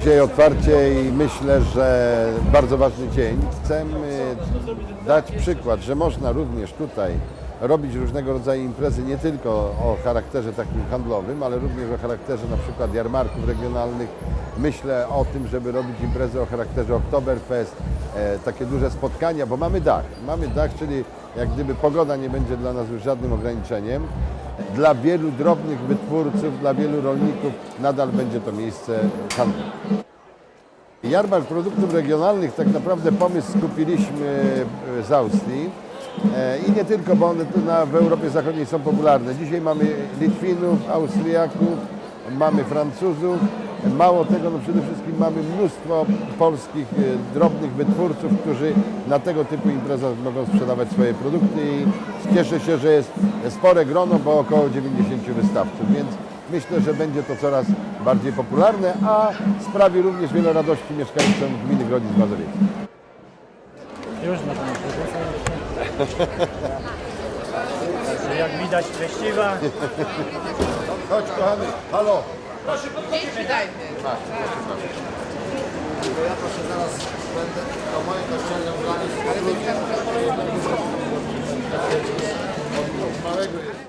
Dzisiaj otwarcie i myślę, że bardzo ważny dzień. Chcemy dać przykład, że można również tutaj robić różnego rodzaju imprezy, nie tylko o charakterze takim handlowym, ale również o charakterze na przykład jarmarków regionalnych. Myślę o tym, żeby robić imprezy o charakterze Oktoberfest, e, takie duże spotkania, bo mamy dach. Mamy dach, czyli jak gdyby pogoda nie będzie dla nas już żadnym ograniczeniem. Dla wielu drobnych wytwórców, dla wielu rolników nadal będzie to miejsce handlu. Jarmark produktów regionalnych, tak naprawdę pomysł skupiliśmy e, z Austrii E, i nie tylko, bo one tu na, w Europie Zachodniej są popularne. Dzisiaj mamy Litwinów, Austriaków, mamy Francuzów. Mało tego, no przede wszystkim mamy mnóstwo polskich e, drobnych wytwórców, którzy na tego typu imprezach mogą sprzedawać swoje produkty i cieszę się, że jest spore grono, bo około 90 wystawców, więc myślę, że będzie to coraz bardziej popularne, a sprawi również wiele radości mieszkańcom gminy Grodzic Mazowiecki. Już na. Także Jak widać treściwa. Chodź kochany, halo! Proszę, podchodzimy. Dajmy. Tak, tak, proszę, proszę. Bo ja proszę zaraz będę to moje kościelne ubranie z małego